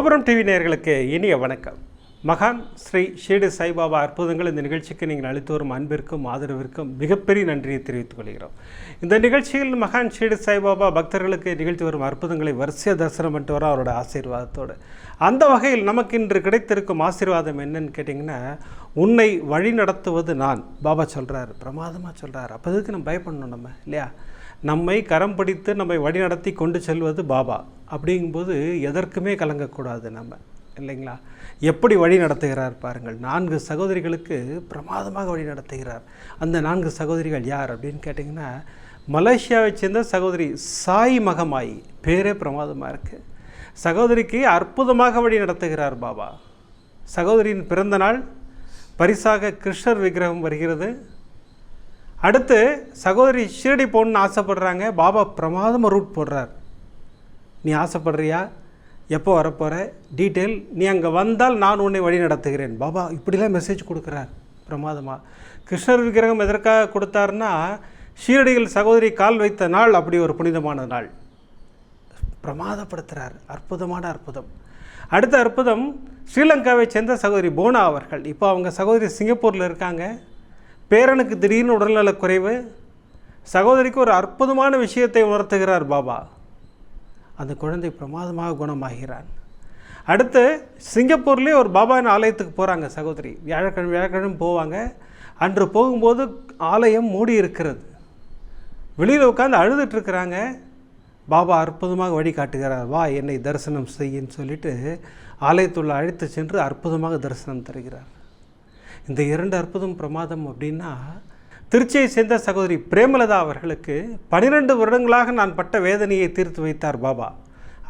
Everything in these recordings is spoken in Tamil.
கோபுரம் டிவி நேர்களுக்கு இனிய வணக்கம். மகான் ஸ்ரீ ஷீடு சாய்பாபா அற்புதங்கள் இந்த நிகழ்ச்சிக்கு நீங்கள் அளித்து வரும் அன்பிற்கும் ஆதரவிற்கும் மிகப்பெரிய நன்றியை தெரிவித்துக் கொள்கிறோம். இந்த நிகழ்ச்சியில் மகான் ஷீடு சாய்பாபா பக்தர்களுக்கு நிகழ்த்தி வரும் அற்புதங்களை வரிசைய தரிசனம் பண்ணிட்டு வர அவரோட ஆசீர்வாதத்தோடு. அந்த வகையில் நமக்கு இன்று கிடைத்திருக்கும் ஆசீர்வாதம் என்னன்னு கேட்டிங்கன்னா உன்னை வழி நடத்துவது நான் பாபா சொல்கிறார் பிரமாதமாக சொல்கிறார் அப்போதுக்கு நம்ம பயப்படணும் நம்ம இல்லையா? நம்மை கரம் பிடித்து நம்மை வழிநடத்தி கொண்டு செல்வது பாபா. அப்படிங்கும்போது எதற்குமே கலங்கக்கூடாது நம்ம இல்லைங்களா? எப்படி வழி நடத்துகிறார் பாருங்கள். நான்கு சகோதரிகளுக்கு பிரமாதமாக வழி நடத்துகிறார். அந்த நான்கு சகோதரிகள் யார் அப்படின்னு கேட்டிங்கன்னா மலேசியாவை சேர்ந்த சகோதரி சாய் மகமாயி. பேரே பிரமாதமாக இருக்குது சகோதரிக்கு அற்புதமாக வழி நடத்துகிறார் பாபா. சகோதரியின் பிறந்த நாள் பரிசாக கிருஷ்ணர் விக்கிரகம் வருகிறது. அடுத்து சகோதரி ஷீரடி போகணுன்னு ஆசைப்படுறாங்க. பாபா பிரமாதமாக ரூட் போடுறார். நீ ஆசைப்படுறியா? எப்போ வரப்போகிற டீட்டெயில் நீ அங்கே வந்தால் நான் உன்னை வழி நடத்துகிறேன். பாபா இப்படிலாம் மெசேஜ் கொடுக்குறார். பிரமாதமாக கிருஷ்ணர் விக்கிரகம் எதற்காக கொடுத்தாருன்னா ஷீரடியில் சகோதரி கால் வைத்த நாள் அப்படி ஒரு புனிதமான நாள். பிரமாதப்படுத்துகிறார் அற்புதமான அற்புதம். அடுத்த அற்புதம் ஸ்ரீலங்காவை சேர்ந்த சகோதரி போனா அவர்கள். இப்போ அவங்க சகோதரி சிங்கப்பூரில் இருக்காங்க. பேரனுக்கு திடீர்னு உடல்நலக் குறைவு. சகோதரிக்கு ஒரு அற்புதமான விஷயத்தை உணர்த்துகிறார் பாபா. அந்த குழந்தை பிரமாதமாக குணமாகிறான். அடுத்து சிங்கப்பூர்லேயே ஒரு பாபாவின் ஆலயத்துக்கு போகிறாங்க சகோதரி. வியாழக்கிழமை வியாழக்கிழமை போவாங்க. அன்று போகும்போது ஆலயம் மூடி இருக்கிறது. வெளியில் உட்காந்து அழுதுட்டுருக்கிறாங்க பாபா அற்புதமாக வழி காட்டுகிறார். வா என்னை தரிசனம் செய்யின்னு சொல்லிட்டு ஆலயத்துள்ள அழைத்து சென்று அற்புதமாக தரிசனம் தருகிறார். இந்த இரண்டு அற்புதம் பிரமாதம் அப்படின்னா திருச்சியை சேர்ந்த சகோதரி பிரேமலதா அவர்களுக்கு பனிரெண்டு வருடங்களாக நான் பட்ட வேதனையை தீர்த்து வைத்தார் பாபா.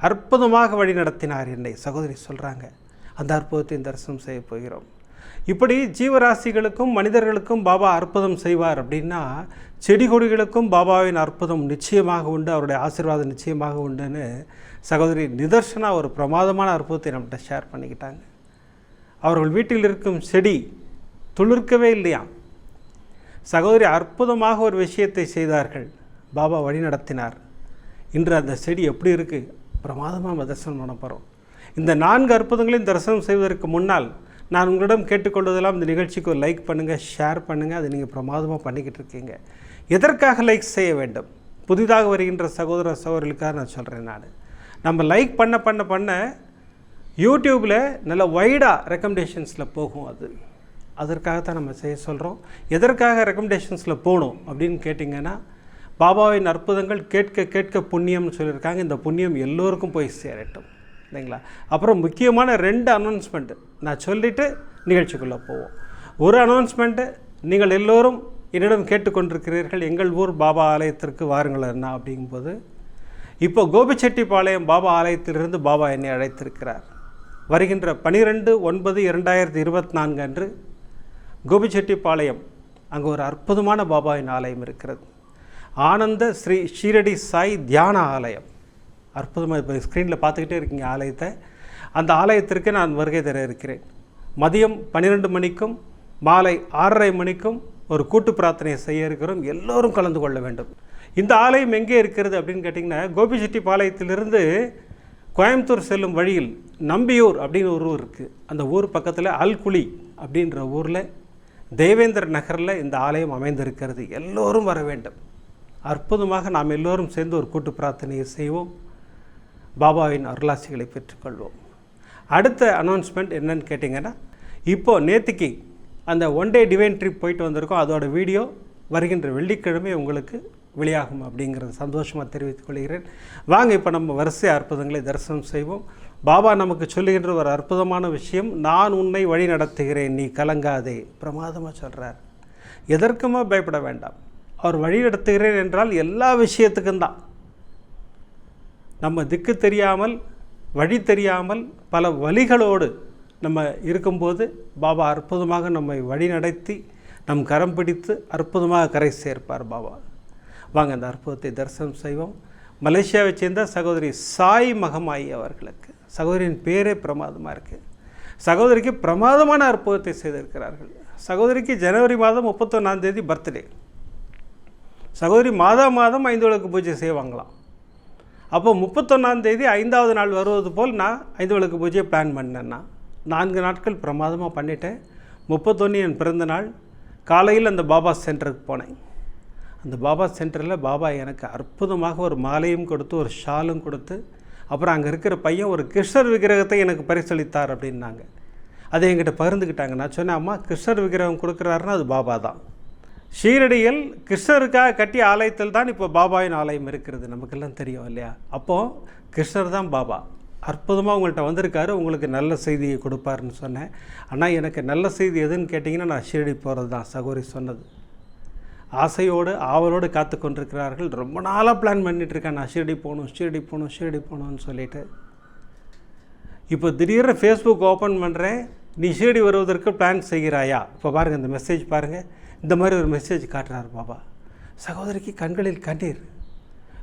அற்புதமாக வழி நடத்தினார் என்னை சகோதரி சொல்கிறாங்க அந்த அற்புதத்தை தரிசனம் செய்ய போகிறோம். இப்படி ஜீவராசிகளுக்கும் மனிதர்களுக்கும் பாபா அற்புதம் செய்வார் அப்படின்னா செடி கொடிகளுக்கும் பாபாவின் அற்புதம் நிச்சயமாக உண்டு அவருடைய ஆசீர்வாதம் நிச்சயமாக உண்டுன்னு சகோதரி நிதர்சனா ஒரு பிரமாதமான அற்புதத்தை நம்மகிட்ட ஷேர் பண்ணிக்கிட்டாங்க. அவர்கள் வீட்டில் இருக்கும் செடி துளிர்க்கவே இல்லையா சகோதரி அற்புதமாக ஒரு விஷயத்தை செய்தார்கள். பாபா வழி நடத்தினார் இன்று அந்த செடி எப்படி இருக்குது பிரமாதமாக நம்ம தரிசனம் பண்ண போகிறோம் இந்த நான்கு அற்புதங்களையும் தரிசனம் செய்வதற்கு முன்னால் நான் உங்களிடம் கேட்டுக்கொள்வதெல்லாம் இந்த நிகழ்ச்சிக்கு ஒரு லைக் பண்ணுங்கள் ஷேர் பண்ணுங்கள் அதை நீங்கள் பிரமாதமாக பண்ணிக்கிட்டு இருக்கீங்க. எதற்காக லைக் செய்ய வேண்டும்? புதிதாக வருகின்ற சகோதர சகோதரிகளுக்காக நான் சொல்கிறேன் நான். நம்ம லைக் பண்ண பண்ண பண்ண யூடியூப்பில் நல்ல வைடாக ரெக்கமெண்டேஷன்ஸில் போகும் அது. அதற்காகத்தான் நம்ம செய்ய சொல்கிறோம் எதற்காக ரெக்கமெண்டேஷன்ஸில் போகணும் அப்படின்னு கேட்டிங்கன்னா பாபாவின் அற்புதங்கள் கேட்க கேட்க புண்ணியம்னு சொல்லியிருக்காங்க. இந்த புண்ணியம் எல்லோருக்கும் போய் சேரட்டும். இல்லைங்களா? அப்புறம் முக்கியமான ரெண்டு அனௌன்ஸ்மெண்ட்டு நான் சொல்லிவிட்டு நிகழ்ச்சிக்குள்ளே போவோம். ஒரு அனௌன்ஸ்மெண்ட்டு நீங்கள் எல்லோரும் என்னிடம் கேட்டுக்கொண்டிருக்கிறீர்கள் எங்கள் ஊர் பாபா ஆலயத்திற்கு வாருங்கள் என்ன அப்படிங்கும்போது இப்போ கோபிச்செட்டிப்பாளையம் பாபா ஆலயத்திலிருந்து பாபா என்னை அழைத்திருக்கிறார். வருகின்ற பனிரெண்டு ஒன்பது இரண்டாயிரத்தி இருபத்தி நான்கு அன்று கோபிச்செட்டிப்பாளையம். அங்கே ஒரு அற்புதமான பாபாவின் ஆலயம் இருக்கிறது. ஆனந்த ஸ்ரீ ஷீரடி சாய் தியான ஆலயம். அற்புதமாக இப்போ ஸ்க்ரீனில் பார்த்துக்கிட்டே இருக்கீங்க ஆலயத்தை. அந்த ஆலயத்திற்கு நான் வருகை தர இருக்கிறேன். மதியம் பன்னிரெண்டு மணிக்கும் மாலை ஆறரை மணிக்கும் ஒரு கூட்டு பிரார்த்தனை செய்ய இருக்கிறோம். எல்லோரும் கலந்து கொள்ள வேண்டும். இந்த ஆலயம் எங்கே இருக்கிறது அப்படின்னு கேட்டிங்கன்னா கோபிச்செட்டிப்பாளையத்திலிருந்து கோயம்புத்தூர் செல்லும் வழியில் நம்பியூர் அப்படின்னு ஒரு ஊர் இருக்குது அந்த ஊர் பக்கத்தில் அல்குழி அப்படின்ற ஊரில் தேவேந்திர நகரில் இந்த ஆலயம் அமைந்திருக்கிறது. எல்லோரும் வர வேண்டும். அற்புதமாக நாம் எல்லோரும் சேர்ந்து ஒரு கூட்டு பிரார்த்தனையை செய்வோம். பாபாவின் அருளாசிகளை பெற்றுக்கொள்வோம். அடுத்த அனௌன்ஸ்மெண்ட் என்னன்னு கேட்டிங்கன்னா இப்போது நேத்திக்கு அந்த ஒன் டே டிவைன் ட்ரிப் போயிட்டு வந்திருக்கோம். அதோட வீடியோ வருகின்ற வெள்ளிக்கிழமை உங்களுக்கு வெளியாகும் அப்படிங்கிறது சந்தோஷமாக தெரிவித்துக் கொள்கிறேன். வாங்க இப்போ நம்ம வரிசை அற்புதங்களை தரிசனம் செய்வோம். பாபா நமக்கு சொல்லுகின்ற ஒரு அற்புதமான விஷயம் நான் உன்னை வழி நடத்துகிறேன் நீ கலங்காதே. பிரமாதமாக சொல்கிறார் எதற்குமே பயப்பட வேண்டாம். அவர் வழி நடத்துகிறேன் என்றால் எல்லா விஷயத்துக்கும் தான். நம்ம திக்கு தெரியாமல் வழி தெரியாமல் பல வழிகளோடு நம்ம இருக்கும்போது பாபா அற்புதமாக நம்மை வழி நடத்தி நம் கரம் பிடித்து அற்புதமாக கரை சேர்ப்பார் பாபா. வாங்க அந்த அற்புதத்தை தரிசனம் செய்வோம். மலேசியாவை சேர்ந்த சகோதரி சாய் மகமாயி அவர்களுக்கு சகோதரியின் பேரே பிரமாதமாக இருக்குது சகோதரிக்கு பிரமாதமான அற்புதத்தை செய்திருக்கிறார்கள். சகோதரிக்கு ஜனவரி மாதம் முப்பத்தொன்னாம் தேதி பர்த்டே. சகோதரி மாதா மாதம் ஐந்து விளக்கு பூஜை செய்வாங்களாம். அப்போ முப்பத்தொன்னாம் தேதி ஐந்தாவது நாள் வருவது போல் நான் ஐந்து விளக்கு பூஜையை பிளான் பண்ணேன்னா நான்கு நாட்கள் பிரமாதமாக பண்ணிட்டேன். முப்பத்தொன்று என் பிறந்த நாள். காலையில் அந்த பாபா சென்டருக்கு போனேன். அந்த பாபா சென்டரில் பாபா எனக்கு அற்புதமாக ஒரு மாலையும் கொடுத்து ஒரு ஷாலும் கொடுத்து அப்புறம் அங்கே இருக்கிற பையன் ஒரு கிருஷ்ணர் விக்கிரகத்தை எனக்கு பரிசளித்தார் அப்படின்னாங்க. அதை என்கிட்ட பகிர்ந்துக்கிட்டாங்க. நான் சொன்னேன் அம்மா கிருஷ்ணர் விக்கிரகம் கொடுக்குறாருன்னா அது பாபா தான். ஷீரடியில் கிருஷ்ணருக்காக கட்டிய ஆலயத்தில் தான் இப்போ பாபாவின் ஆலயம் இருக்கிறது. நமக்கெல்லாம் தெரியும் இல்லையா? அப்போது கிருஷ்ணர் தான் பாபா. அற்புதமாக உங்கள்கிட்ட வந்திருக்காரு. உங்களுக்கு நல்ல செய்தியை கொடுப்பாருன்னு சொன்னேன். ஆனால் எனக்கு நல்ல செய்தி எதுன்னு கேட்டிங்கன்னா நான் ஷீரடி போகிறது தான் சகோரி சொன்னது. ஆசையோடு ஆவலோடு காத்து கொண்டிருக்கிறார்கள். ரொம்ப நாளாக பிளான் பண்ணிட்டு இருக்கேன். நான் ஷீரடி போகணும் ஷீரடி போகணும் ஷீரடி போகணும்னு சொல்லிட்டு. இப்போ திடீர்னு ஃபேஸ்புக் ஓப்பன் பண்ணுறேன் நீ ஷீரடி வருவதற்கு பிளான் செய்கிறாயா? இப்போ பாருங்கள் இந்த மெசேஜ் பாருங்கள் இந்த மாதிரி ஒரு மெசேஜ் காட்டுறாரு பாபா. சகோதரிக்கு கண்களில் கண்ணீர்.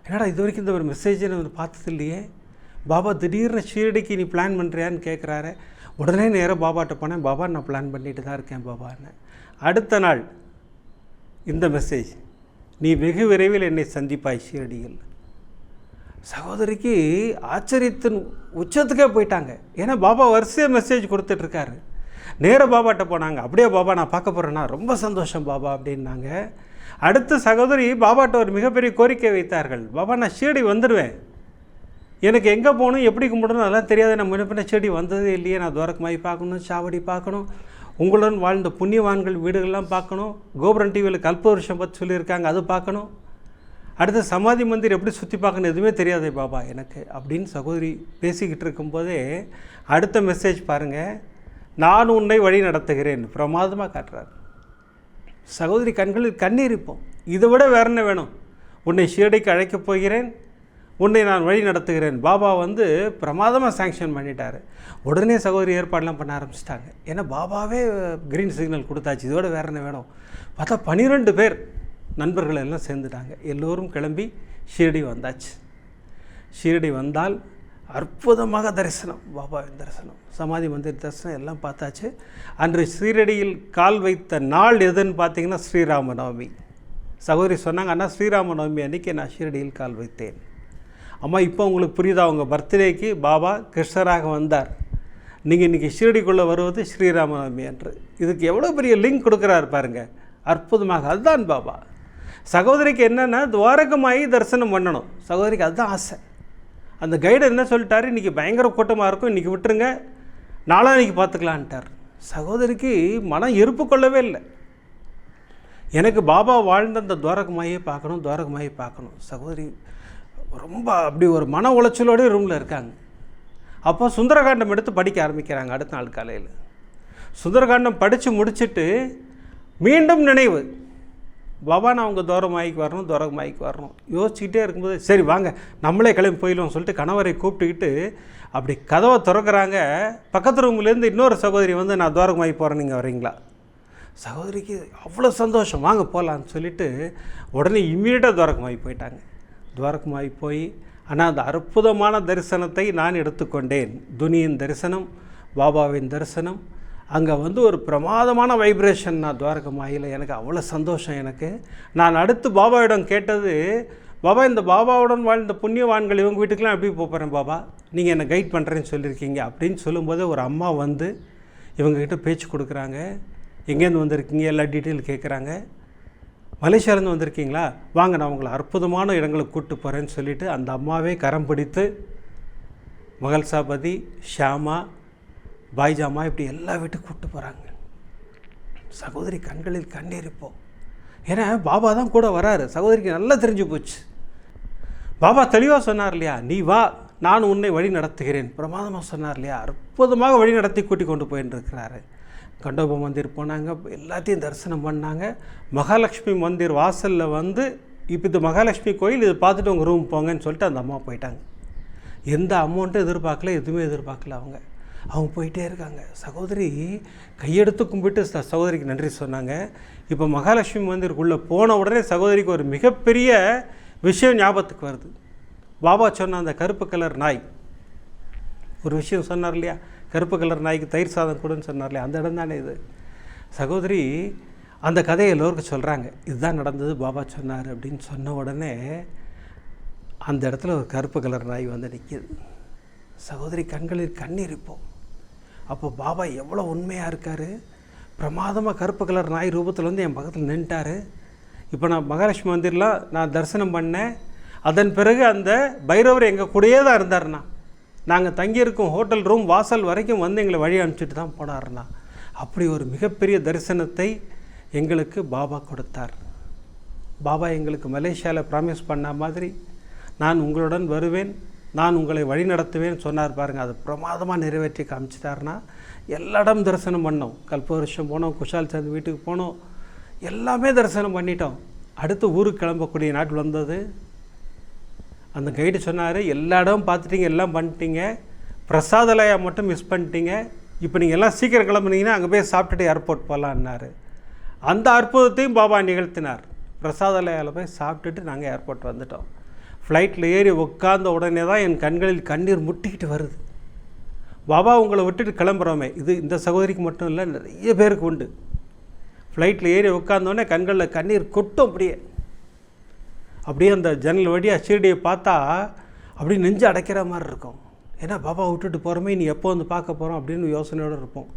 என்னடா இது வரைக்கும் இந்த ஒரு மெசேஜை நான் பார்த்தது இல்லையே? பாபா திடீர்னு ஷீரடிக்கு நீ பிளான் பண்ணுறியான்னு கேட்குறாரு உடனே நேராக பாபாட்ட போனேன். பாபா நான் பிளான் பண்ணிட்டு தான் இருக்கேன் பாபான்னு. அடுத்த நாள் இந்த மெசேஜ் நீ வெகு விரைவில் என்னை சந்திப்பாய் ஷீரடியில் சகோதரிக்கு ஆச்சரியத்தின் உச்சத்துக்கே போயிட்டாங்க. ஏன்னா பாபா வரிசையாக மெசேஜ் கொடுத்துட்ருக்காரு. நேராக பாபாட்ட போனாங்க. அப்படியே பாபா நான் பார்க்க போகிறேன்னா ரொம்ப சந்தோஷம் பாபா அப்படின்னாங்க. அடுத்த சகோதரி பாபாட்ட ஒரு மிகப்பெரிய கோரிக்கை வைத்தார்கள். பாபா நான் ஷீரடி வந்துடுவேன் எனக்கு எங்கே போகணும் எப்படி கும்பிடணும் அதெல்லாம் தெரியாது. நான் முன்ன செடி வந்ததே இல்லையே. நான் துவரக்குமாய் பார்க்கணும் சாவடி பார்க்கணும். உங்களுடன் வாழ்ந்த புண்ணியவான்கள் வீடுகள்லாம் பார்க்கணும். கோபுரம் டிவியில் கல்ப வருஷம் பற்றி சொல்லியிருக்காங்க அது பார்க்கணும். அடுத்து சமாதி மந்திர் எப்படி சுற்றி பார்க்கணும் எதுவுமே தெரியாதே பாபா எனக்கு அப்படின்னு சகோதரி பேசிக்கிட்டு இருக்கும்போதே அடுத்த மெசேஜ் பாருங்கள் நான் உன்னை வழி நடத்துகிறேன். பிரமாதமாக காட்டுறாரு. சகோதரி கண்களில் கண்ணீர் இருப்போம் இதை விட வேற என்ன வேணும்? உன்னை ஷீரடிக்கு அழைக்கப் போகிறேன். உன்னை நான் வழி நடத்துகிறேன். பாபா வந்து பிரமாதமாக சேங்ஷன் பண்ணிட்டார். உடனே சகோதரி ஏற்பாடெலாம் பண்ண ஆரம்பிச்சிட்டாங்க. ஏன்னா பாபாவே க்ரீன் சிக்னல் கொடுத்தாச்சு. இதோட வேற என்ன வேணும்? பார்த்தா பன்னிரெண்டு பேர் நண்பர்கள் எல்லாம் சேர்ந்துட்டாங்க. எல்லோரும் கிளம்பி ஷீரடி வந்தாச்சு. ஷீரடி வந்தால் அற்புதமாக தரிசனம். பாபாவின் தரிசனம். சமாதி மந்திர தரிசனம் எல்லாம் பார்த்தாச்சு. அன்று ஸ்ரீரடியில் கால் வைத்த நாள் எதுன்னு பார்த்தீங்கன்னா ஸ்ரீராம நவமி சகோதரி சொன்னாங்க அண்ணா ஸ்ரீராம நவமி அன்றைக்கி நான் ஷீரடியில் கால் வைத்தேன். அம்மா இப்போ உங்களுக்கு புரியுதா? உங்கள் பர்த்டேக்கு பாபா கிருஷ்ணராக வந்தார். நீங்கள் இன்றைக்கி ஷீரடிக்குள்ளே வருவது ஸ்ரீராமநவமி என்று இதுக்கு எவ்வளோ பெரிய லிங்க் கொடுக்குறாரு பாருங்க. அற்புதமாக. அதுதான் பாபா. சகோதரிக்கு என்னென்னா துவாரகமாகி தரிசனம் பண்ணணும். சகோதரிக்கு அதுதான் ஆசை. அந்த கைடு என்ன சொல்லிட்டாரு? இன்றைக்கி பயங்கர கூட்டமாக இருக்கும். இன்றைக்கி விட்டுருங்க. நாளான்னைக்கு பார்த்துக்கலான்ட்டார் சகோதரிக்கு மனம் இருப்பு கொள்ளவே இல்லை. எனக்கு பாபா வாழ்ந்த அந்த துவாரகமாயே பார்க்கணும் துவாரகமாயே பார்க்கணும். சகோதரி ரொம்ப அப்படி ஒரு மன உளைச்சலோடய ரூமில் இருக்காங்க. அப்போ சுந்தரகாண்டம் எடுத்து படிக்க ஆரம்பிக்கிறாங்க அடுத்த நாள் காலையில். சுந்தரகாண்டம் படித்து முடிச்சுட்டு மீண்டும் நினைவு. பாபா நான் உங்கள் தூரமாய்க்கு வரணும் தூரமாய்க்கு வரணும். யோசிச்சுக்கிட்டே இருக்கும்போது சரி வாங்க நம்மளே கிளம்பி போயிடுவோம் சொல்லிட்டு கணவரை கூப்பிட்டுக்கிட்டு அப்படி கதவை திறக்கிறாங்க. பக்கத்து ரூம்லேருந்து இன்னொரு சகோதரி வந்து நான் தூரமாகி போகிறேன் நீங்கள் வரீங்களா? சகோதரிக்கு அவ்வளோ சந்தோஷம். வாங்க போகலான்னு சொல்லிவிட்டு உடனே இம்மீடியட்டாக துவரகமாகி போயிட்டாங்க. துவாரகமாகி போய் ஆனால் அந்த அற்புதமான தரிசனத்தை நான் எடுத்துக்கொண்டேன். துனியின் தரிசனம் பாபாவின் தரிசனம். அங்கே வந்து ஒரு பிரமாதமான வைப்ரேஷன் நான் துவாரகமாயில் எனக்கு அவ்வளோ சந்தோஷம் எனக்கு. நான் அடுத்து பாபாவிடம் கேட்டது பாபா இந்த பாபாவுடன் வாழ்ந்த புண்ணியவான்கள் இவங்க வீட்டுக்கெலாம் எப்படி போகிறேன் பாபா? நீங்கள் என்னை கைட் பண்ணுறேன்னு சொல்லியிருக்கீங்க. அப்படின்னு சொல்லும்போது ஒரு அம்மா வந்து இவங்கக்கிட்ட பேச்சு கொடுக்குறாங்க. எங்கேருந்து வந்திருக்கீங்க? எல்லா டீட்டெயில் கேட்குறாங்க மலேசியாவிலேருந்து வந்திருக்கீங்களா? வாங்க நான் உங்களை அற்புதமான இடங்களுக்கு கூப்பிட்டு போகிறேன்னு சொல்லிவிட்டு அந்த அம்மாவே கரம் பிடித்து மகள்சாபதி ஷியாமா பாய்ஜாமா இப்படி எல்லா வீட்டுக்கும் கூப்பிட்டு போகிறாங்க சகோதரி கண்களில் கண்ணீர் ஏன்னா பாபா தான் கூட வராரு. சகோதரிக்கு நல்லா தெரிஞ்சு போச்சு. பாபா தெளிவாக சொன்னார் இல்லையா? நீ வா நான் உன்னை வழி நடத்துகிறேன் பிரமாதமாக சொன்னார் இல்லையா? அற்புதமாக வழி நடத்தி கூட்டி கொண்டு போயின்னு இருக்கிறாரு. கண்டோப மந்திர் போனாங்க எல்லாத்தையும் தரிசனம் பண்ணாங்க. மகாலட்சுமி மந்திர் வாசலில் வந்து இப்போ இது மகாலட்சுமி கோயில் இது பார்த்துட்டு உங்கள் ரூம் போங்கன்னு சொல்லிட்டு அந்த அம்மா போயிட்டாங்க. எந்த அமௌண்ட்டும் எதிர்பார்க்கல எதுவுமே எதிர்பார்க்கல அவங்க. அவங்க போயிட்டே இருக்காங்க. சகோதரி கையெடுத்து கும்பிட்டு ச சகோதரிக்கு நன்றி சொன்னாங்க. இப்போ மகாலட்சுமி மந்திருக்குள்ளே போன உடனே சகோதரிக்கு ஒரு மிகப்பெரிய விஷயம் ஞாபகத்துக்கு வருது. பாபா சொன்ன அந்த கருப்பு கலர் நாய். ஒரு விஷயம் சொன்னார் இல்லையா? கருப்பு கலர் நாய்க்கு தயிர் சாதம் கொடுன்னு சொன்னார்லே அந்த இடம் தானே இது? சகோதரி அந்த கதையை எல்லோருக்கும் சொல்கிறாங்க இதுதான் நடந்தது பாபா சொன்னார் அப்படின்னு சொன்ன உடனே அந்த இடத்துல ஒரு கருப்பு கலர் நாய் வந்து நிற்கிது சகோதரி கண்களில் கண்ணீர் இருப்போம் அப்போ பாபா எவ்வளோ உண்மையாக இருக்கார்? பிரமாதமாக கருப்பு கலர் நாய் ரூபத்தில் வந்து என் பக்கத்தில் நின்ட்டாரு. இப்போ நான் மகாலட்சுமி மந்திரில் நான் தரிசனம் பண்ணேன். அதன் பிறகு அந்த பைரவர் எங்கள் கூடயே தான் இருந்தார்ண்ணா. நாங்கள் தங்கியிருக்கும் ஹோட்டல் ரூம் வாசல் வரைக்கும் வந்து எங்களை வழி அனுப்பிச்சிட்டு தான் போனார்னா அப்படி ஒரு மிகப்பெரிய தரிசனத்தை எங்களுக்கு பாபா கொடுத்தார். பாபா எங்களுக்கு மலேசியாவில் ப்ராமிஸ் பண்ண மாதிரி நான் உங்களுடன் வருவேன் நான் உங்களை வழி நடத்துவேன் சொன்னார் பாருங்கள் அது பிரமாதமாக நிறைவேற்றி காமிச்சிட்டாருன்னா எல்லா இடம் தரிசனம் பண்ணோம். கல்ப வருஷம் போனோம் குஷால் சந்த் வீட்டுக்கு போனோம். எல்லாமே தரிசனம் பண்ணிட்டோம். அடுத்து ஊருக்கு கிளம்பக்கூடிய நாட்கள் வந்தது. அந்த கைடு சொன்னார் எல்லா இடமும் பார்த்துட்டீங்க எல்லாம் பண்ணிட்டீங்க. பிரசாதலயா மட்டும் மிஸ் பண்ணிட்டீங்க. இப்போ நீங்கள் எல்லாம் சீக்கிரம் கிளம்புனீங்கன்னா அங்கே போய் சாப்பிட்டுட்டு ஏர்போர்ட் போகலான்னாரு அந்த அற்புதத்தையும் பாபா நிகழ்த்தினார். பிரசாதலயாவில் போய் சாப்பிட்டுட்டு நாங்கள் ஏர்போர்ட் வந்துட்டோம். ஃப்ளைட்டில் ஏறி உட்கார்ந்த உடனே தான் என் கண்களில் கண்ணீர் முட்டிக்கிட்டு வருது. பாபா உங்களை விட்டுட்டு கிளம்புறோமே. இது இந்த சகோதரிக்கு மட்டும் இல்லை நிறைய பேருக்கு உண்டு. ஃப்ளைட்டில் ஏறி உட்காந்தோடனே கண்களில் கண்ணீர் கொட்டும் அப்படியே. அப்படியே அந்த ஜன்னல் வழியாக ஷீரடியை பார்த்தா அப்படியே நெஞ்சு அடைக்கிற மாதிரி இருக்கும். ஏன்னா பாபா விட்டுட்டு போகிறோமே நீ எப்போ வந்து பார்க்க போகிறோம் அப்படின்னு யோசனையோடு இருப்போம்.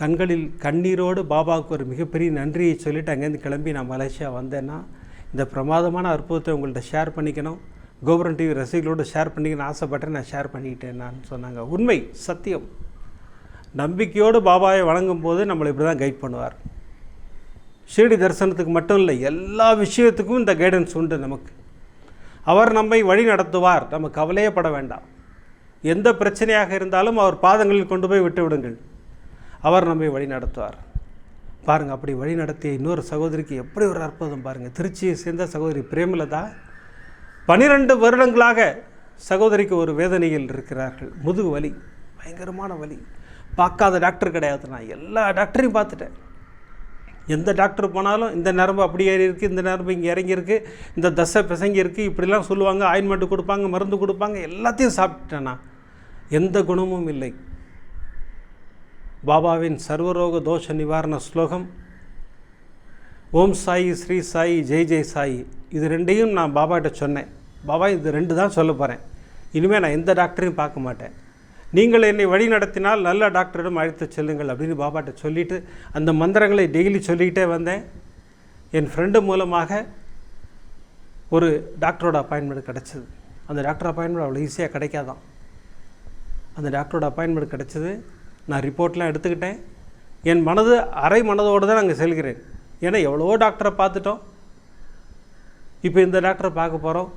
கண்களில் கண்ணீரோடு பாபாவுக்கு ஒரு மிகப்பெரிய நன்றியை சொல்லிவிட்டு அங்கேருந்து கிளம்பி நான் மலேசியா வந்தேன்னா இந்த பிரமாதமான அற்புதத்தை உங்கள்கிட்ட ஷேர் பண்ணிக்கணும். கோபுரம் டிவி ரசிகர்களோடு ஷேர் பண்ணிக்கணும்னு ஆசைப்பட்டேன். நான் ஷேர் பண்ணிக்கிட்டேன் நான் சொன்னாங்க. உண்மை சத்தியம். நம்பிக்கையோடு பாபாவை வணங்கும் போது நம்மளை இப்படி தான் கைட் பண்ணுவார். ஷீரடி தரிசனத்துக்கு மட்டும் இல்லை எல்லா விஷயத்துக்கும் இந்த கைடன்ஸ் உண்டு நமக்கு. அவர் நம்மை வழி நடத்துவார் நம்ம கவலையப்பட வேண்டாம். எந்த பிரச்சனையாக இருந்தாலும் அவர் பாதங்களில் கொண்டு போய் விட்டு விடுங்கள். அவர் நம்மை வழி நடத்துவார். பாருங்கள் அப்படி வழி நடத்திய இன்னொரு சகோதரிக்கு எப்படி ஒரு அற்புதம் பாருங்கள் திருச்சியை சேர்ந்த சகோதரி பிரேமலதா பனிரெண்டு வருடங்களாக சகோதரிக்கு ஒரு வேதனையில் இருக்கிறார்கள். முதுகு வலி பயங்கரமான வலி. பார்க்காத டாக்டர் கிடையாது. நான் எல்லா டாக்டரையும் பார்த்துட்டேன். எந்த டாக்டர் போனாலும் இந்த நரம்பு அப்படி ஏறி இருக்குது இந்த நரம்பு இங்கே இறங்கியிருக்கு இந்த தசை பிசங்கி இருக்குது இப்படிலாம் சொல்லுவாங்க ஆயின்மெண்ட் கொடுப்பாங்க மருந்து கொடுப்பாங்க எல்லாத்தையும் சாப்பிட்டேன் நான். எந்த குணமும் இல்லை. பாபாவின் சர்வரோக தோஷ நிவாரண ஸ்லோகம் ஓம் சாயி ஸ்ரீ சாயி ஜெய் ஜெய் சாயி. இது ரெண்டையும் நான் பாபாகிட்ட சொன்னேன். பாபா இது ரெண்டு தான் சொல்ல போகிறேன் இனிமேல் நான் எந்த டாக்டரையும் பார்க்க மாட்டேன். நீங்கள் என்னை வழி நடத்தினால் நல்ல டாக்டரிடம் அழைத்து செல்லுங்கள் அப்படின்னு பாபாட்ட சொல்லிவிட்டு அந்த மந்திரங்களை டெய்லி சொல்லிக்கிட்டே வந்தேன். என் ஃப்ரெண்டு மூலமாக ஒரு டாக்டரோட அப்பாயின்மெண்ட் கிடச்சிது. அந்த டாக்டர் அப்பாயின்மெண்ட் அவ்வளோ ஈஸியாக கிடைக்காதான். அந்த டாக்டரோட அப்பாயின்மெண்ட் கிடச்சிது. நான் ரிப்போர்ட்லாம் எடுத்துக்கிட்டேன். என் மனது அரை மனதோடு தான் நாங்கள் செல்கிறேன். ஏன்னா எவ்வளவோ டாக்டரை பார்த்துட்டோம். இப்போ இந்த டாக்டரை பார்க்க போகிறோம்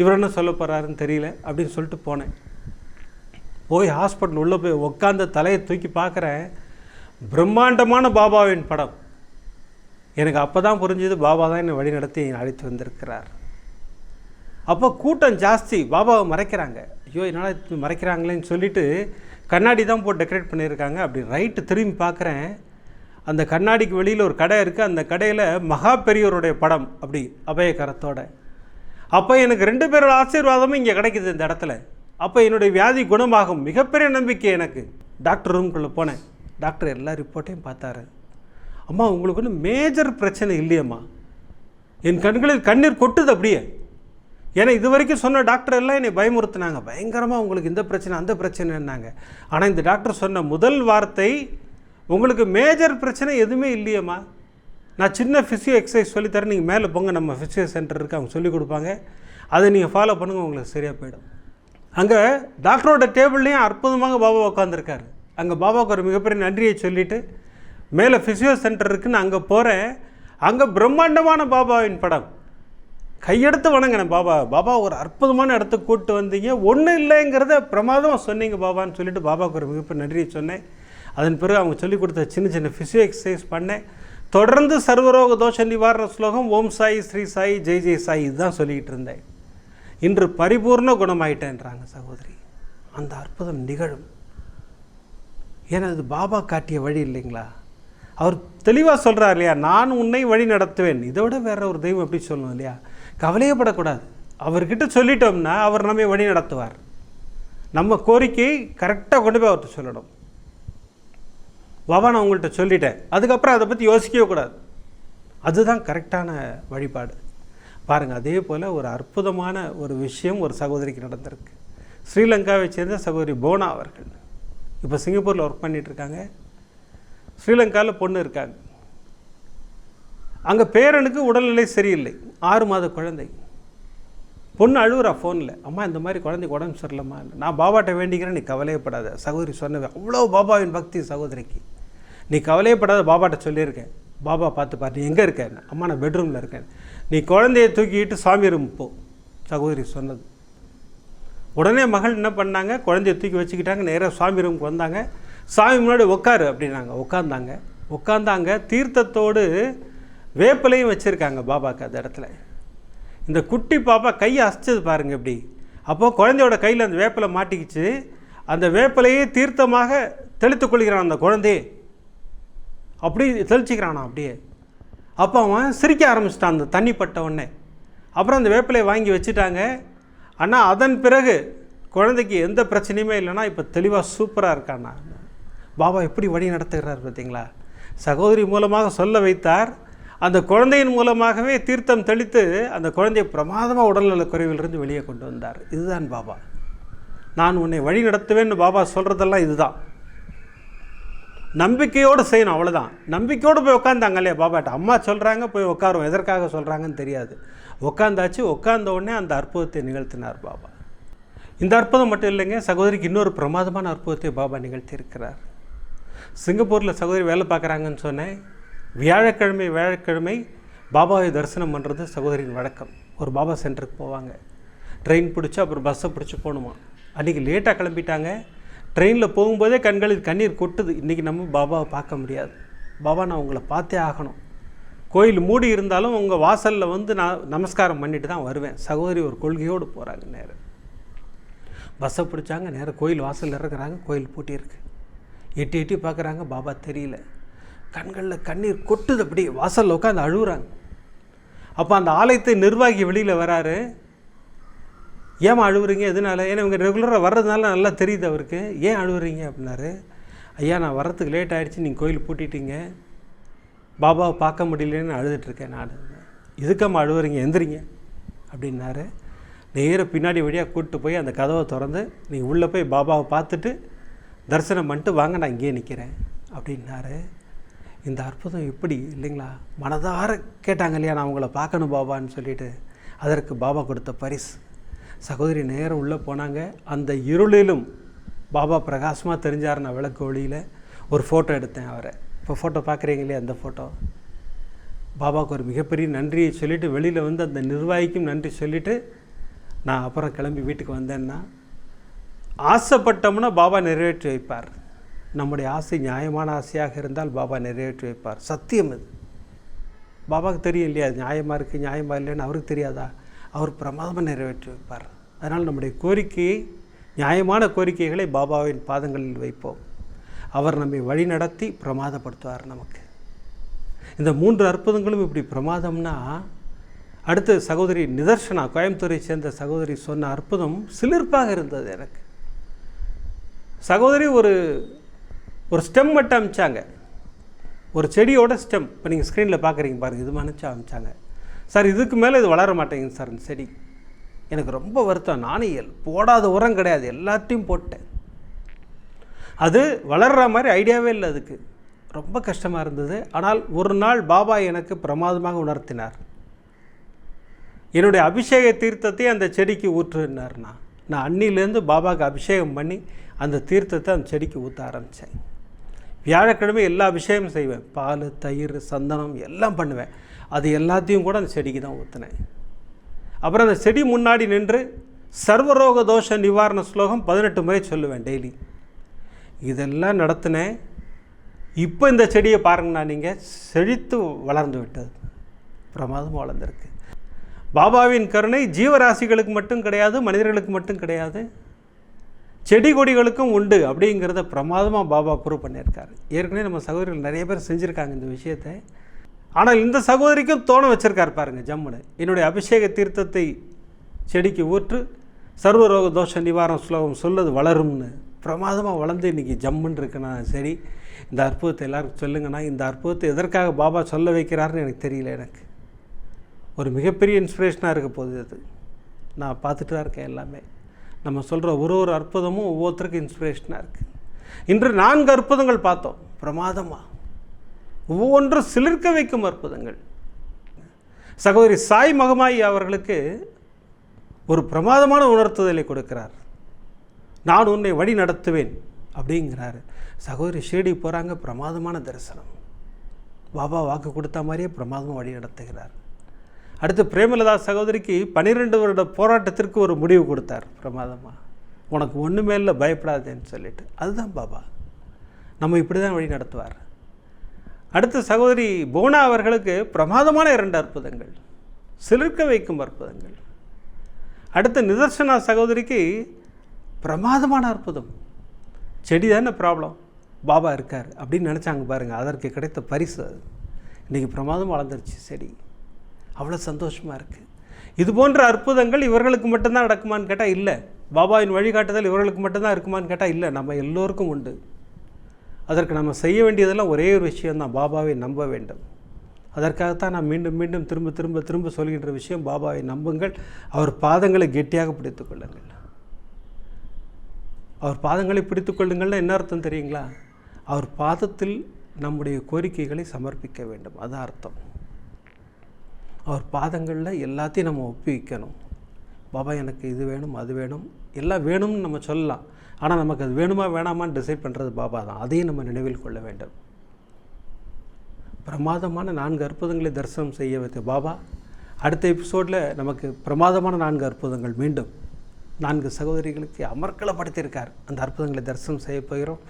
இவர் என்ன சொல்ல போகிறாருன்னு தெரியல அப்படின்னு சொல்லிட்டு போனேன். போய் ஹாஸ்பிட்டல் உள்ளே போய் உட்காந்த தலையை தூக்கி பார்க்குறேன். பிரம்மாண்டமான பாபாவின் படம். எனக்கு அப்போ தான் புரிஞ்சுது பாபா தான் என்னை வழி நடத்தி அழைத்து வந்திருக்கிறார். அப்போ கூட்டம் ஜாஸ்தி. பாபாவை மறைக்கிறாங்க. ஐயோ என்னால் மறைக்கிறாங்களேன்னு சொல்லிட்டு கண்ணாடி தான் போட்டு டெக்கரேட் பண்ணியிருக்காங்க. அப்படி ரைட்டு திரும்பி பார்க்குறேன். அந்த கண்ணாடிக்கு வெளியில் ஒரு கடை இருக்குது அந்த கடையில் மகா பெரியவருடைய படம். அப்படி அபயகரத்தோட. அப்போ எனக்கு ரெண்டு பேரோட ஆசீர்வாதமும் இங்கே கிடைக்குது இந்த இடத்துல. அப்போ என்னுடைய வியாதி குணமாகும். மிகப்பெரிய நம்பிக்கை எனக்கு. டாக்டர் ரூம்குள்ளே போனேன். டாக்டர் எல்லா ரிப்போர்ட்டையும் பார்த்தாரு. அம்மா உங்களுக்கு ஒன்றும் மேஜர் பிரச்சனை இல்லையம்மா. என் கண்களில் கண்ணீர் கொட்டுது அப்படியே. ஏன்னா இது வரைக்கும் சொன்ன டாக்டர் எல்லாம் என்னை பயமுறுத்தினாங்க. பயங்கரமாக உங்களுக்கு இந்த பிரச்சனை அந்த பிரச்சனைன்னாங்க. ஆனால் இந்த டாக்டர் சொன்ன முதல் வார்த்தை உங்களுக்கு மேஜர் பிரச்சனை எதுவுமே இல்லையம்மா. நான் சின்ன ஃபிசியோ எக்ஸசைஸ் சொல்லித்தரேன். நீங்கள் மேலே போங்க. நம்ம ஃபிசியோ சென்டர் இருக்குது அவங்க சொல்லிக் கொடுப்பாங்க. அதை நீங்கள் ஃபாலோ பண்ணுங்கள் உங்களுக்கு சரியாக போயிடும். அங்கே டாக்டரோட டேபிள்லேயும் அற்புதமாக பாபா உட்காந்துருக்காரு அங்கே பாபாவுக்கு ஒரு மிகப்பெரிய நன்றியை சொல்லிவிட்டு மேலே ஃபிசியோ சென்டர் இருக்குன்னு அங்கே போகிறேன் அங்கே பிரம்மாண்டமான பாபாவின் படம். கையெடுத்து வணங்கினேன் பாபா. பாபா ஒரு அற்புதமான இடத்துக்கு கூப்பிட்டு வந்தீங்க. ஒன்றும் இல்லைங்கிறத பிரமாதமாக சொன்னீங்க பாபான்னு சொல்லிட்டு பாபாவுக்கு ஒரு மிகப்பெரிய நன்றியை சொன்னேன். அதன் பிறகு அவங்க சொல்லிக் கொடுத்த சின்ன சின்ன ஃபிசியோ எக்ஸசைஸ் பண்ணேன். தொடர்ந்து சர்வரோக தோஷ நிவாரண ஸ்லோகம் ஓம் சாய் ஸ்ரீ சாய் ஜெய் ஜெய் சாய் இதுதான் சொல்லிக்கிட்டு இருந்தேன். இன்று பரிபூர்ண குணமாயிட்டேன்றாங்க சகோதரி. அந்த அற்புதம் நிகழும். ஏன்னா அது பாபா காட்டிய வழி இல்லைங்களா? அவர் தெளிவாக சொல்கிறார் இல்லையா? நான் உன்னை வழி நடத்துவேன். இதை விட வேற ஒரு தெய்வம் எப்படி சொல்லணும் இல்லையா? கவலையப்படக்கூடாது. அவர்கிட்ட சொல்லிட்டோம்னா அவர் நம்மை வழி நடத்துவார். நம்ம கோரிக்கையை கரெக்டாக கொண்டு போய் அவர்கிட்ட சொல்லணும். பாபா நான் உங்கள்கிட்ட சொல்லிட்டேன். அதுக்கப்புறம் அதை பற்றி யோசிக்கவே கூடாது. அதுதான் கரெக்டான வழிபாடு. பாருங்கள் அதே போல் ஒரு அற்புதமான ஒரு விஷயம் ஒரு சகோதரிக்கு நடந்திருக்கு. ஸ்ரீலங்காவை சேர்ந்த சகோதரி போனா அவர்கள். இப்போ சிங்கப்பூரில் ஒர்க் பண்ணிகிட்ருக்காங்க ஸ்ரீலங்காவில் பொண்ணு இருக்காங்க. அங்கே பேரனுக்கு உடல்நிலை சரியில்லை. ஆறு மாத குழந்தை. பொண்ணு அழுகுறா ஃபோனில் அம்மா இந்த மாதிரி குழந்தைக்கு உடம்பு சரியில்லைம்மா. நான் பாபாட்ட வேண்டிக்கிறேன் நீ கவலையப்படாத. சகோதரி சொன்னவே அவ்வளோ பாபாவின் பக்தி சகோதரிக்கு. நீ கவலையப்படாத பாபாட்ட சொல்லியிருக்கேன். பாபா பார்த்து பாரு நீ எங்கே இருக்கேன் அம்மா நான் பெட்ரூமில் இருக்கேன். நீ குழந்தைய தூக்கிட்டு சாமி ரூம் போ. சகோதரி சொன்னது. உடனே மகள் என்ன பண்ணாங்க? குழந்தைய தூக்கி வச்சுக்கிட்டாங்க. நேராக சாமி ரூமுக்கு வந்தாங்க. சாமி முன்னாடி உட்காரு அப்படின்னாங்க. உட்காந்தாங்க உட்காந்தாங்க தீர்த்தத்தோடு வேப்பிலையும் வச்சுருக்காங்க பாபாக்கு அந்த இடத்துல. இந்த குட்டி பாப்பா கையை அசைச்சது பாருங்கள் இப்படி அப்போது குழந்தையோட கையில் அந்த வேப்பிலை மாட்டிக்கிச்சு. அந்த வேப்பிலையே தீர்த்தமாக தெளித்து கொள்கிறான் அந்த குழந்தையே அப்படி தெளிச்சிக்கிறானா அப்படியே. அப்போ அவன் சிரிக்க ஆரம்பிச்சிட்டான் அந்த தண்ணி பட்ட உடனே. அப்புறம் அந்த வேப்பிலையை வாங்கி வச்சுட்டாங்க. ஆனால் அதன் பிறகு குழந்தைக்கு எந்த பிரச்சனையுமே இல்லைன்னா இப்போ தெளிவாக சூப்பராக இருக்கானா பாபா எப்படி வழி நடத்துகிறார் பார்த்தீங்களா சகோதரி மூலமாக சொல்ல வைத்தார். அந்த குழந்தையின் மூலமாகவே தீர்த்தம் தெளித்து அந்த குழந்தையை பிரமாதமாக உடல்நலக் குறைவிலிருந்து வெளியே கொண்டு வந்தார். இதுதான் பாபா. நான் உன்னை வழி நடத்துவேன்னு பாபா சொல்கிறதெல்லாம் இதுதான். நம்பிக்கையோடு செய்யணும் அவ்வளோதான் நம்பிக்கையோடு போய் உட்காந்தாங்க இல்லையா பாபாட்ட? அம்மா சொல்கிறாங்க போய் உட்காருவோம் எதற்காக சொல்கிறாங்கன்னு தெரியாது. உட்காந்தாச்சு உட்காந்த உடனே அந்த அற்புதத்தை நிகழ்த்தினார் பாபா. இந்த அற்புதம் மட்டும் இல்லைங்க சகோதரிக்கு இன்னொரு பிரமாதமான அற்புதத்தை பாபா நிகழ்த்தியிருக்கிறார். சிங்கப்பூரில் சகோதரி வேலை பார்க்குறாங்கன்னு சொன்னேன். வியாழக்கிழமை வியாழக்கிழமை பாபாவை தரிசனம் பண்ணுறது சகோதரியின் வழக்கம். ஒரு பாபா சென்டருக்கு போவாங்க. ட்ரெயின் பிடிச்சி அப்புறம் பஸ்ஸை பிடிச்சி போகணுமா? அன்றைக்கி லேட்டாக கிளம்பிட்டாங்க. ட்ரெயினில் போகும்போதே கண்களில் கண்ணீர் கொட்டுது. இன்றைக்கி நம்ம பாபாவை பார்க்க முடியாது. பாபா நான் உங்களை பார்த்தே ஆகணும். கோயில் மூடி இருந்தாலும் உங்கள் வாசலில் வந்து நான் நமஸ்காரம் பண்ணிட்டு தான் வருவேன். சகோதரி ஒரு கொள்கையோடு போகிறாங்க நேரம் பஸ்ஸை பிடிச்சாங்க நேராக கோயில் வாசலில் இறக்குறாங்க கோயில் பூட்டியிருக்கு எட்டி எட்டி பார்க்குறாங்க பாபா தெரியல. கண்களில் கண்ணீர் கொட்டுது அப்படி வாசலில் உட்காந்து அழுகுறாங்க. அப்போ அந்த ஆலயத்தை நிர்வாகி வெளியில் வராரு. ஏமா அழுவுறீங்க? எதனால? ஏன்னா இவங்க ரெகுலராக வர்றதுனால நல்லா தெரியுது அவருக்கு. ஏன் அழுவுறீங்க அப்படின்னாரு ஐயா நான் வர்றதுக்கு லேட் ஆகிடுச்சு நீங்கள் கோயில் பூட்டிட்டீங்க. பாபாவை பார்க்க முடியலன்னு அழுதுட்ருக்கேன் நான். இதுக்கம்மா அழுவுறீங்க? எந்திரிங்க. அப்படின்னாரு. நேராக பின்னாடி வழியாக கூப்பிட்டு போய் அந்த கதவை திறந்து நீங்கள் உள்ளே போய் பாபாவை பார்த்துட்டு தரிசனம் பண்ணிட்டு வாங்க நான் இங்கேயே நிற்கிறேன் அப்படின்னாரு. இந்த அற்புதம் எப்படி இல்லைங்களா? மனதார கேட்டாங்க இல்லையா நான் உங்களை பார்க்கணும் பாபான்னு சொல்லிட்டு. அதற்கு பாபா கொடுத்த பரிசு. சகோதரி நேரம் உள்ளே போனாங்க. அந்த இருளிலும் பாபா பிரகாசமாக தெரிஞ்சார் நான் விளக்கு ஒளியில். ஒரு ஃபோட்டோ எடுத்தேன் அவரை. இப்போ ஃபோட்டோ பார்க்குறீங்க இல்லையா அந்த ஃபோட்டோ பாபாவுக்கு ஒரு மிகப்பெரிய நன்றியை சொல்லிவிட்டு வெளியில் வந்து அந்த நிர்வாகிக்கும் நன்றி சொல்லிவிட்டு நான் அப்புறம் கிளம்பி வீட்டுக்கு வந்தேன்னா ஆசைப்பட்டோம்னா பாபா நிறைவேற்றி வைப்பார். நம்முடைய ஆசை நியாயமான ஆசையாக இருந்தால் பாபா நிறைவேற்றி வைப்பார். சத்தியம் இது பாபாவுக்கு தெரியும் இல்லையா? அது நியாயமாக இருக்குது நியாயமாக இல்லைன்னு அவருக்கு தெரியாதா? அவர் பிரமாதமாக நிறைவேற்றி வைப்பார். அதனால் நம்முடைய கோரிக்கையை நியாயமான கோரிக்கைகளை பாபாவின் பாதங்களில் வைப்போம். அவர் நம்மை வழிநடத்தி பிரமாதப்படுத்துவார் நமக்கு. இந்த மூன்று அற்புதங்களும் இப்படி பிரமாதம்னா அடுத்து சகோதரி நிதர்ஷனா கோயம்புத்தூரை சேர்ந்த சகோதரி சொன்ன அற்புதம் சிலிர்ப்பாக இருந்தது எனக்கு. சகோதரி ஒரு ஒரு ஸ்டெம் மட்டும் அமிச்சாங்க. ஒரு செடியோட ஸ்டெம். இப்போ நீங்கள் ஸ்க்ரீனில் பார்க்குறீங்க பாருங்கள் இது மனுச்சு அமிச்சாங்க. சார் இதுக்கு மேலே இது வளர மாட்டேங்குது சார் இந்த செடி. எனக்கு ரொம்ப வருத்தம். நானும் போடாத உரம் கிடையாது. எல்லாத்தையும் போட்டேன். அது வளர்கிற மாதிரி ஐடியாவே இல்லை அதுக்கு. ரொம்ப கஷ்டமாக இருந்தது. ஆனால் ஒரு நாள் பாபா எனக்கு பிரமாதமாக உணர்த்தினார். என்னுடைய அபிஷேக தீர்த்தத்தை அந்த செடிக்கு ஊற்றுனார்னா நான். அன்னிலேருந்து பாபாவுக்கு அபிஷேகம் பண்ணி அந்த தீர்த்தத்தை அந்த செடிக்கு ஊற்ற ஆரம்பித்தேன். வியாழக்கிழமை எல்லா அபிஷேகம் செய்வேன். பால் தயிர் சந்தனம் எல்லாம் பண்ணுவேன். அது எல்லாத்தையும் கூட அந்த செடிக்கு தான் ஊற்றினேன் அப்புறம் அந்த செடி முன்னாடி நின்று சர்வரோக தோஷ நிவாரண ஸ்லோகம் பதினெட்டு முறை சொல்லுவேன் டெய்லி. இதெல்லாம் நடத்தினேன் இப்போ இந்த செடியை பாருங்கண்ணா நீங்கள் செழித்து வளர்ந்து விட்டது. பிரமாதம் வளர்ந்துருக்கு. பாபாவின் கருணை ஜீவராசிகளுக்கு மட்டும் கிடையாது மனிதர்களுக்கு மட்டும் கிடையாது. செடி கொடிகளுக்கும் உண்டு அப்படிங்கிறத பிரமாதமாக பாபா ப்ரூவ் பண்ணியிருக்காரு. ஏற்கனவே நம்ம சகோதரிகள் நிறைய பேர் செஞ்சுருக்காங்க இந்த விஷயத்தை. ஆனால் இந்த சகோதரிக்கும் தோண வச்சுருக்காரு பாருங்க ஜம்முன்னு. என்னுடைய அபிஷேக தீர்த்தத்தை செடிக்கு ஊற்று சர்வரோக தோஷ நிவாரண ஸ்லோகம் சொல்லது வளரும்னு. பிரமாதமாக வளர்ந்து இன்றைக்கி ஜம்முன்னு இருக்குண்ணா சரி இந்த அற்புதத்தை எல்லாருக்கும் சொல்லுங்கண்ணா இந்த அற்புதத்தை எதற்காக பாபா சொல்ல வைக்கிறாருன்னு எனக்கு தெரியல எனக்கு. ஒரு மிகப்பெரிய இன்ஸ்பிரேஷனாக இருக்க போகுது அது. நான் பார்த்துட்டு தான் இருக்கேன் எல்லாமே. நம்ம சொல்கிற ஒரு ஒரு அற்புதமும் ஒவ்வொருத்தருக்கும் இன்ஸ்பிரேஷனாக இருக்குது இன்று நான்கு அற்புதங்கள் பார்த்தோம். பிரமாதமாக ஒவ்வொன்றும் சிலிர்க்க வைக்கும் அற்புதங்கள். சகோதரி சாய் மகமாயி அவர்களுக்கு ஒரு பிரமாதமான உணர்த்துதலை கொடுக்கிறார். நான் உன்னை வழி நடத்துவேன் அப்படிங்கிறாரு. சகோதரி ஷீரடி போகிறாங்க பிரமாதமான தரிசனம். பாபா வாக்கு கொடுத்த மாதிரியே பிரமாதமாக வழி நடத்துகிறார். அடுத்து பிரேமலதா சகோதரிக்கு பன்னிரெண்டு வருட போராட்டத்திற்கு ஒரு முடிவு கொடுத்தார் பிரமாதமாக உனக்கு ஒன்றுமே இல்லை பயப்படாதேன்னு சொல்லிட்டு. அதுதான் பாபா. நம்ம இப்படி தான் வழி நடத்துவார். அடுத்து சகோதரி போனா அவர்களுக்கு பிரமாதமான இரண்டு அற்புதங்கள் சிலிர்க்க வைக்கும் அற்புதங்கள். அடுத்து நிதர்சனா சகோதரிக்கு பிரமாதமான அற்புதம். செடி தானே ப்ராப்ளம் பாபா இருக்கார் அப்படின்னு நினச்சாங்க பாருங்கள் அதற்கு கிடைத்த பரிசு அது. இன்றைக்கி பிரமாதம் வளர்ந்துருச்சு செடி. அவ்வளோ சந்தோஷமாக இருக்குது இது போன்ற அற்புதங்கள் இவர்களுக்கு மட்டும்தான் நடக்குமான்னு கேட்டால் இல்லை. பாபாவின் வழிகாட்டுதல் இவர்களுக்கு மட்டும்தான் இருக்குமான்னு கேட்டால் இல்லை. நம்ம எல்லோருக்கும் உண்டு. அதற்கு நம்ம செய்ய வேண்டியதெல்லாம் ஒரே ஒரு விஷயந்தான் பாபாவை நம்ப வேண்டும். அதற்காகத்தான் நான் மீண்டும் மீண்டும் திரும்ப திரும்ப திரும்ப சொல்கின்ற விஷயம் பாபாவை நம்புங்கள். அவர் பாதங்களை கெட்டியாக பிடித்துக்கொள்ளுங்கள் அவர் பாதங்களை பிடித்துக்கொள்ளுங்கள்னு என்ன அர்த்தம் தெரியுங்களா? அவர் பாதத்தில் நம்முடைய கோரிக்கைகளை சமர்ப்பிக்க வேண்டும். அது அர்த்தம். அவர் பாதங்களில் எல்லாத்தையும் நம்ம ஒப்புவிக்கணும். பாபா எனக்கு இது வேணும் அது வேணும். எல்லாம் வேணும்னு நம்ம சொல்லலாம். ஆனால் நமக்கு அது வேணுமா வேணாமான்னு டிசைட் பண்ணுறது பாபா தான். அதையும் நம்ம நினைவில் கொள்ள வேண்டும். பிரமாதமான நான்கு அற்புதங்களை தரிசனம் செய்ய வைத்த பாபா. அடுத்த எபிசோடில் நமக்கு பிரமாதமான நான்கு அற்புதங்கள் மீண்டும் நான்கு சகோதரிகளுக்கு அமர்க்கலப்படுத்தியிருக்கார் அந்த அற்புதங்களை தரிசனம் செய்ய போகிறோம்.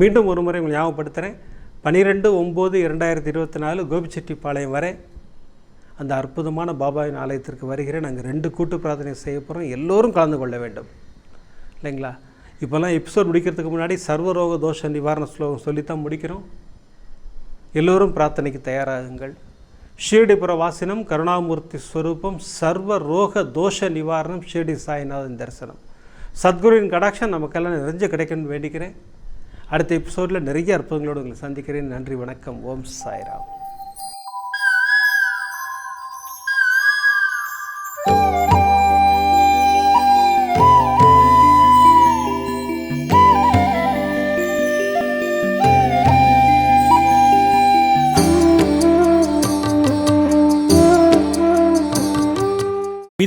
மீண்டும் ஒரு முறை உங்களை ஞாபகப்படுத்துகிறேன் பன்னிரெண்டு ஒம்பது இரண்டாயிரத்தி இருபத்தி நாலு கோபிச்செட்டிப்பாளையம் வரை அந்த அற்புதமான பாபாவின் ஆலயத்திற்கு வருகிறேன். நாங்கள் ரெண்டு கூட்டு பிரார்த்தனை செய்ய போகிறோம் எல்லோரும் கலந்து கொள்ள வேண்டும். இல்லைங்களா? இப்போல்லாம் எபிசோட் முடிக்கிறதுக்கு முன்னாடி சர்வரோக தோஷ நிவாரண ஸ்லோகம் சொல்லித்தான் முடிக்கிறோம். எல்லோரும் பிரார்த்தனைக்கு தயாராகுங்கள். ஷீரடிபுர வாசினம் கருணாமூர்த்தி ஸ்வரூபம் சர்வ ரோக தோஷ நிவாரணம் ஷீரடி சாய்நாதன் தரிசனம். சத்குருவின் கடாட்சம் நமக்கெல்லாம் நிறைஞ்சு கிடைக்கணும்னு வேண்டிக்கிறேன். அடுத்த எபிசோடில் நிறைய அற்புதங்களோடு உங்களை சந்திக்கிறேன். நன்றி வணக்கம். ஓம் சாய்ராம்.